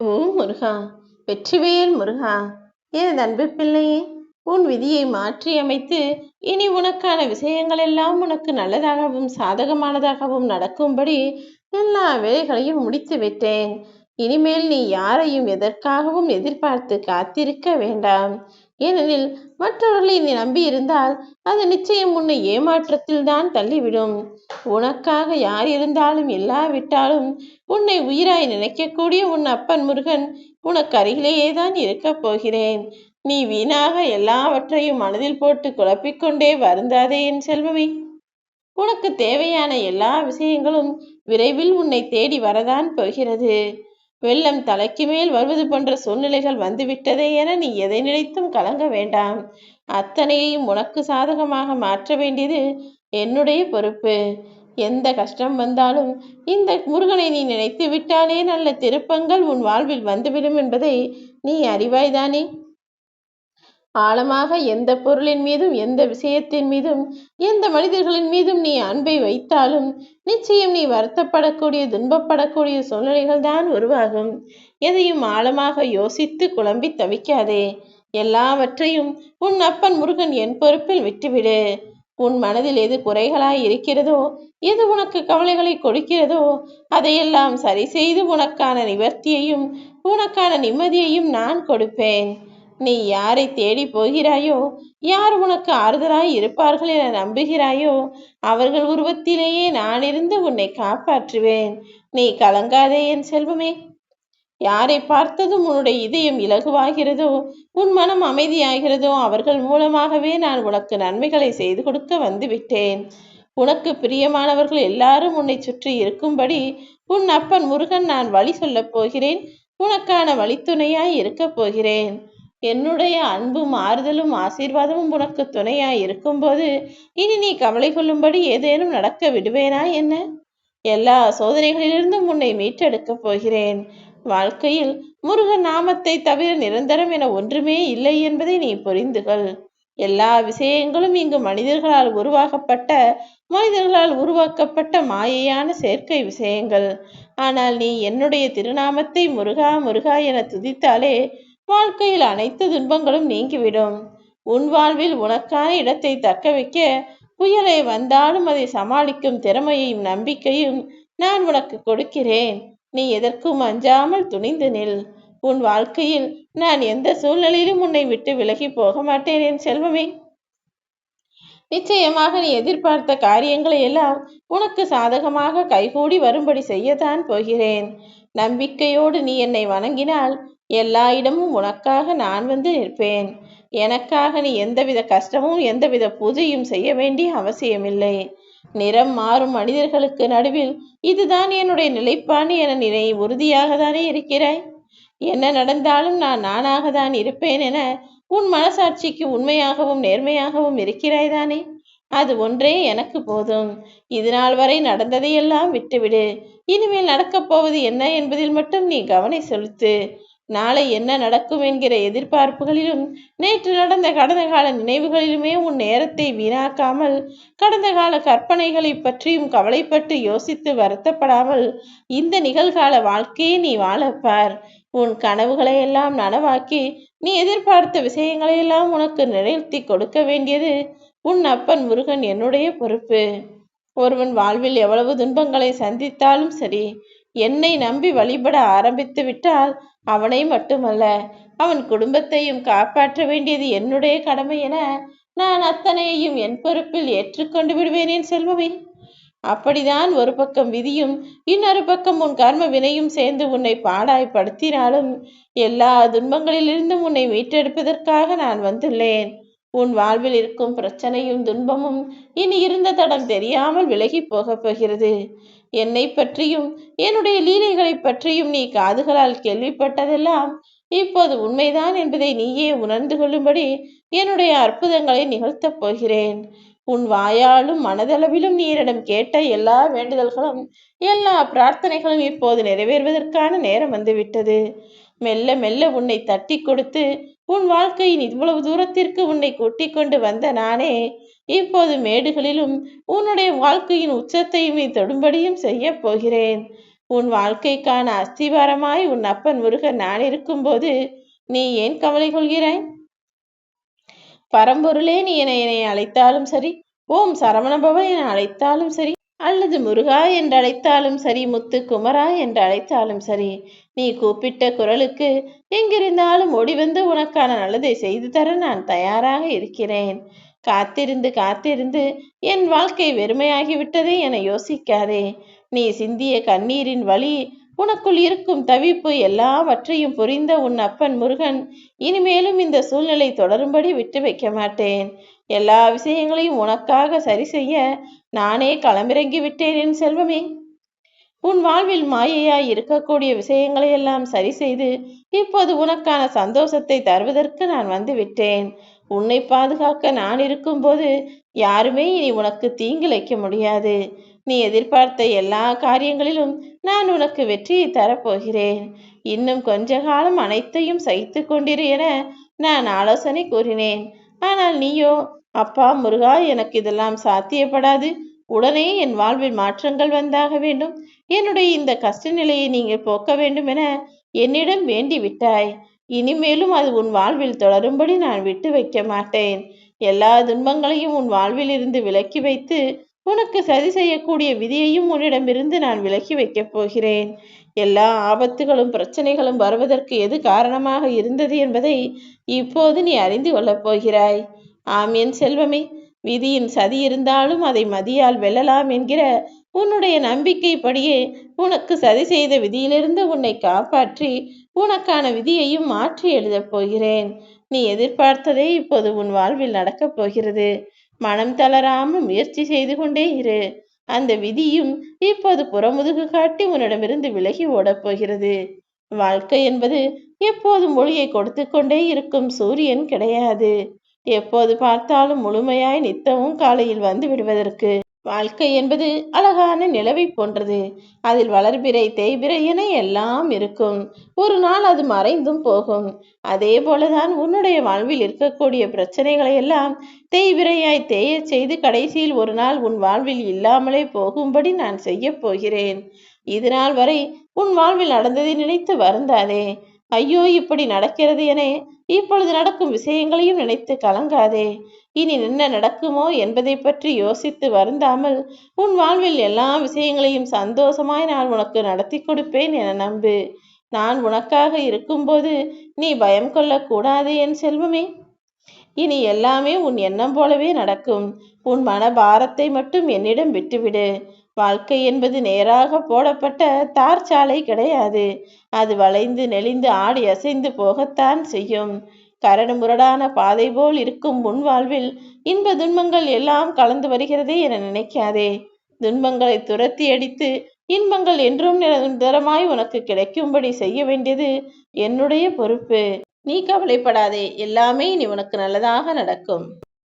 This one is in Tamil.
ஓ முருகா. வெற்றிவேல் முருகா. என் அன்பு பிள்ளையே உன் விதியை மாற்றி அமைத்து இனி உனக்கான விஷயங்கள் எல்லாம் உனக்கு நல்லதாகவும் சாதகமானதாகவும் நடக்கும்படி எல்லா வேலைகளையும் முடித்து விட்டேன். இனிமேல் நீ யாரையும் எதற்காகவும் எதிர்பார்த்து காத்திருக்க வேண்டாம். ஏனெனில் மற்றவர்களை நீ நம்பியிருந்தால் அது நிச்சயம் உன்னை ஏமாற்றத்தில் தான் தள்ளிவிடும். உனக்காக யார் இருந்தாலும் இல்லாவிட்டாலும் உன்னை உயிராய் நினைக்கக்கூடிய உன் அப்பன் முருகன் உனக்கு அருகிலேயே தான் இருக்கப் போகிறேன். நீ வீணாக எல்லாவற்றையும் மனதில் போட்டு குழப்பிக்கொண்டே வருந்தாதே என் செல்வமே. உனக்கு தேவையான எல்லா விஷயங்களும் விரைவில் உன்னை தேடி வரதான் போகிறது. வெள்ளம் தலைக்கு மேல் வருவது போன்ற சூழ்நிலைகள் வந்துவிட்டதே என நீ எதை நினைத்தும் கலங்க வேண்டாம். அத்தனையையும் உனக்கு சாதகமாக மாற்ற வேண்டியது என்னுடைய பொறுப்பு. எந்த கஷ்டம் வந்தாலும் இந்த முருகனை நீ நினைத்து விட்டாலே நல்ல திருப்பங்கள் உன் வாழ்வில் வந்துவிடும் என்பதை நீ அறிவாய்தானே? ஆழமாக எந்த பொருளின் மீதும் எந்த விஷயத்தின் மீதும் எந்த மனிதர்களின் மீதும் நீ அன்பை வைத்தாலும் நிச்சயம் நீ வருத்தப்படக்கூடிய துன்பப்படக்கூடிய சூழ்நிலைகள் தான் உருவாகும். எதையும் ஆழமாக யோசித்து குழம்பி தவிக்காதே. எல்லாவற்றையும் உன் அப்பன் முருகன் என் பொறுப்பில் விட்டுவிடு. உன் மனதில் எது குறைகளாய் இருக்கிறதோ எது உனக்கு கவலைகளை கொடுக்கிறதோ அதையெல்லாம் சரி செய்து உனக்கான நிவர்த்தியையும் உனக்கான நிம்மதியையும் நான் கொடுப்பேன். நீ யாரை தேடி போகிறாயோ? யார் உனக்கு ஆறுதலாய் இருப்பார்கள் என நம்புகிறாயோ? அவர்கள் உருவத்திலேயே நான் இருந்து உன்னை காப்பாற்றுவேன். நீ கலங்காதே என் செல்வமே. யாரை பார்த்ததும் உன்னுடைய இதயம் இலகுவாகிறதோ உன் மனம் அமைதியாகிறதோ அவர்கள் மூலமாகவே நான் உனக்கு நன்மைகளை செய்து கொடுக்க வந்துவிட்டேன். உனக்கு பிரியமானவர்கள் எல்லாரும் உன்னை சுற்றி இருக்கும்படி உன் அப்பன் முருகன் நான் வழி சொல்லப் போகிறேன். உனக்கான வழித்துணையாய் இருக்கப் போகிறேன். என்னுடைய அன்பும் ஆறுதலும் ஆசீர்வாதமும் உனக்கு துணையாய் இருக்கும்போது இனி நீ கவலை கொள்ளும்படி ஏதேனும் நடக்க விடுவேனா என்ன? எல்லா சோதனைகளிலிருந்தும் உன்னை மீட்டெடுக்கப் போகிறேன். வாழ்க்கையில் முருகன் நாமத்தை தவிர நிரந்தரம் என ஒன்றுமே இல்லை என்பதை நீ புரிந்துகள். எல்லா விஷயங்களும் இங்கு மனிதர்களால் உருவாக்கப்பட்ட மனிதர்களால் உருவாக்கப்பட்ட மாயையான செயற்கை விஷயங்கள். ஆனால் நீ என்னுடைய திருநாமத்தை முருகா முருகா என துதித்தாலே வாழ்க்கையில் அனைத்து துன்பங்களும் நீங்கிவிடும். உன் வாழ்வில் உனக்கான இடத்தை தக்க வைக்க புயலை வந்தாலும் அதை சமாளிக்கும் திறமையையும் நம்பிக்கையும் நான் உனக்கு கொடுக்கிறேன். நீ எதற்கும் அஞ்சாமல் துணிந்து நில். உன் வாழ்க்கையில் நான் எந்த சூழ்நிலையிலும் உன்னை விட்டு விலகி போக மாட்டேன் என் செல்வமே. நிச்சயமாக நீ எதிர்பார்த்த காரியங்களை எல்லாம் உனக்கு சாதகமாக கைகூடி வரும்படி செய்யத்தான் போகிறேன். நம்பிக்கையோடு நீ என்னை வணங்கினால் எல்லா இடமும் உனக்காக நான் வந்து நிற்பேன். எனக்காக நீ எந்தவித கஷ்டமும் எந்தவித பூஜையும் செய்ய வேண்டிய அவசியமில்லை. நிறம் மாறும் மனிதர்களுக்கு நடுவில் இதுதான் என்னுடைய நிலைப்பாடு என நினை உறுதியாக தானே இருக்கிறாய்? என்ன நடந்தாலும் நான் நானாக தான் இருப்பேன் என உன் மனசாட்சிக்கு உண்மையாகவும் நேர்மையாகவும் இருக்கிறாய் தானே? அது ஒன்றே எனக்கு போதும். இது நாள் வரை நடந்ததையெல்லாம் விட்டுவிடு. இனிமேல் நடக்கப் போவது என்ன என்பதில் மட்டும் நீ கவனம் செலுத்து. நாளை என்ன நடக்கும் என்கிற எதிர்பார்ப்புகளிலும் நேற்று நடந்த கடந்த கால நினைவுகளிலுமே உன் நேரத்தை வீணாக்காமல் கடந்த கால கற்பனைகளை பற்றியும் கவலைப்பட்டு யோசித்து வருத்தப்படாமல் இந்த நிகழ்கால வாழ்க்கையை நீ வாழப்பார். உன் கனவுகளை எல்லாம் நனவாக்கி நீ எதிர்பார்த்த விஷயங்களையெல்லாம் உனக்கு நிலைநிறுத்தி கொடுக்க வேண்டியது உன் அப்பன் முருகன் என்னுடைய பொறுப்பு. ஒருவன் வாழ்வில் எவ்வளவு துன்பங்களை சந்தித்தாலும் சரி என்னை நம்பி வழிபட ஆரம்பித்து விட்டால் அவனை மட்டுமல்ல அவன் குடும்பத்தையும் காப்பாற்ற வேண்டியது என்னுடைய கடமை என நான் அத்தனையையும் என் பொறுப்பில் ஏற்றுக்கொண்டு விடுவேன் என் செல்வமே. அப்படிதான் ஒரு பக்கம் விதியும் இன்னொரு பக்கம் உன் கர்ம வினையும் சேர்ந்து உன்னை பாடாய்படுத்தினாலும் எல்லா துன்பங்களிலிருந்தும் உன்னை மீட்டெடுப்பதற்காக நான் வந்துள்ளேன். உன் வாழ்வில் இருக்கும் பிரச்சனையும் துன்பமும் இனி இருந்த தடம் தெரியாமல் விலகி போகப் போகிறது. என்னை பற்றியும் என்னுடைய லீலைகளை பற்றியும் நீ காதுகளால் கேள்விப்பட்டதெல்லாம் இப்போது உண்மைதான் என்பதை நீயே உணர்ந்து கொள்ளும்படி என்னுடைய அற்புதங்களை நிகழ்த்தப் போகிறேன். உன் வாயாலும் மனதளவிலும் நீரிடம் கேட்ட எல்லா வேண்டுதல்களும் எல்லா பிரார்த்தனைகளும் இப்போது நிறைவேறுவதற்கான நேரம் வந்துவிட்டது. மெல்ல மெல்ல உன்னை தட்டி கொடுத்து உன் வாழ்க்கையின் இவ்வளவு தூரத்திற்கு உன்னை கூட்டிக் கொண்டு வந்த நானே இப்போது மேடுகளிலும் உன்னுடைய வாழ்க்கையின் உச்சத்தையும் நீ தொடும்படியும் செய்ய போகிறேன். உன் வாழ்க்கைக்கான அஸ்திவாரமாய் உன் அப்பன் முருகன் நான் இருக்கும்போது நீ ஏன் கவலை கொள்கிறாய்? பரம்பொருளே நீ என என்னை அழைத்தாலும் சரி ஓம் சரவணபவன் என அழைத்தாலும் சரி அல்லது முருகா என்று அழைத்தாலும் சரி முத்து குமரா என்று அழைத்தாலும் சரி நீ கூப்பிட்ட குரலுக்கு எங்கிருந்தாலும் ஓடிவந்து உனக்கான நல்லதை செய்து தர நான் தயாராக இருக்கிறேன். காத்திருந்து காத்திருந்து என் வாழ்க்கை வெறுமையாகிவிட்டதே என யோசிக்காதே. நீ சிந்திய கண்ணீரின் வழி உனக்குள் இருக்கும் தவிப்பு எல்லாவற்றையும் புரிந்த உன் அப்பன் முருகன் இனிமேலும் இந்த சூழ்நிலை தொடரும்படி விட்டு வைக்க மாட்டேன். எல்லா விஷயங்களையும் உனக்காக சரி செய்ய நானே களமிறங்கி விட்டேன் என் செல்வமே. உன் வாழ்வில் மாயையாய் இருக்கக்கூடிய விஷயங்களை எல்லாம் சரி செய்து இப்போது உனக்கான சந்தோஷத்தை தருவதற்கு நான் வந்து விட்டேன். உன்னை பாதுகாக்க நான் இருக்கும்போது யாருமே இனி உனக்கு தீங்கிழைக்க முடியாது. நீ எதிர்பார்த்த எல்லா காரியங்களிலும் நான் உனக்கு வெற்றியை தரப்போகிறேன். இன்னும் கொஞ்ச காலம் அனைத்தையும் சகித்து கொண்டிரு என நான் ஆலோசனை கூறினேன். ஆனால் நீயோ அப்பா முருகா எனக்கு இதெல்லாம் சாத்தியப்படாது. உடனே என் வாழ்வில் மாற்றங்கள் வந்தாக வேண்டும். என்னுடைய இந்த கஷ்ட நிலையை நீங்கள் போக்க வேண்டும் என என்னிடம் வேண்டி விட்டாய் இனிமேலும் அது உன் வாழ்வில் தொடரும்படி நான் விட்டு வைக்க மாட்டேன். எல்லா துன்பங்களையும் உன் வாழ்வில் இருந்து விலக்கி வைத்து உனக்கு சதி செய்யக்கூடிய விதியையும் உன்னிடமிருந்து நான் விலக்கி வைக்கப் போகிறேன். எல்லா ஆபத்துகளும் பிரச்சனைகளும் வருவதற்கு எது காரணமாக இருந்தது என்பதை இப்போது நீ அறிந்து கொள்ளப் போகிறாய். ஆம் என் செல்வமே விதியின் சதி இருந்தாலும் அதை மதியால் வெல்லலாம் என்கிற உன்னுடைய நம்பிக்கைப்படியே உனக்கு சதி செய்த விதியிலிருந்து உன்னை காப்பாற்றி உனக்கான விதியையும் மாற்றி எழுதப் போகிறேன். நீ எதிர்பார்த்ததே இப்போது உன் வாழ்வில் நடக்கப் போகிறது. மனம் தளராமல் முயற்சி செய்து கொண்டே இரு. அந்த விதியும் இப்போது புறமுதுகு காட்டி உன்னிடமிருந்து விலகி ஓடப் போகிறது. வாழ்க்கை என்பது எப்போதும் ஒளியை கொடுத்து கொண்டே இருக்கும் சூரியன் கிடையாது. எப்போது பார்த்தாலும் முழுமையாய் நித்தமும் காலையில் வந்து விடுவதற்கு வாழ்க்கை என்பது அழகான நிலவை போன்றது. அதில் வளர்பிறை தேய்பிறை என எல்லாம் இருக்கும். ஒரு நாள் அது மறைந்தும் போகும். அதே போலதான் உன்னுடைய வாழ்வில் இருக்கக்கூடிய பிரச்சனைகளை எல்லாம் தேய்பிரையாய் தேயச் செய்து கடைசியில் ஒரு நாள் உன் வாழ்வில் இல்லாமலே போகும்படி நான் செய்ய போகிறேன். இது நாள் வரை உன் வாழ்வில் நடந்ததை நினைத்து வருந்தாதே. ஐயோ இப்படி நடக்கிறது என இப்பொழுது நடக்கும் விஷயங்களையும் நினைத்து கலங்காதே. இனி என்ன நடக்குமோ என்பதை பற்றி யோசித்து வருந்தாமல் உன் வாழ்வில் எல்லா விஷயங்களையும் சந்தோஷமாய் நான் உனக்கு நடத்தி கொடுப்பேன் என நம்பு. நான் உனக்காக இருக்கும்போது நீ பயம் கொள்ளக்கூடாது என் செல்வமே. இனி எல்லாமே உன் எண்ணம் போலவே நடக்கும். உன் மன பாரத்தை மட்டும் என்னிடம் விட்டுவிடு. வாழ்க்கை என்பது நேராக போடப்பட்ட தார் சாலை கிடையாது. அது வளைந்து நெளிந்து ஆடி அசைந்து போகத்தான் செய்யும். கரடு முரடான பாதை போல் இருக்கும் முன் வாழ்வில் இன்ப துன்பங்கள் எல்லாம் கலந்து வருகிறதே என நினைக்காதே. துன்பங்களை துரத்தி அடித்து இன்பங்கள் என்றும் நிரந்தரமாய் உனக்கு கிடைக்கும்படி செய்ய வேண்டியது என்னுடைய பொறுப்பு. நீ கவலைப்படாதே. எல்லாமே இனி உனக்கு நல்லதாக நடக்கும்.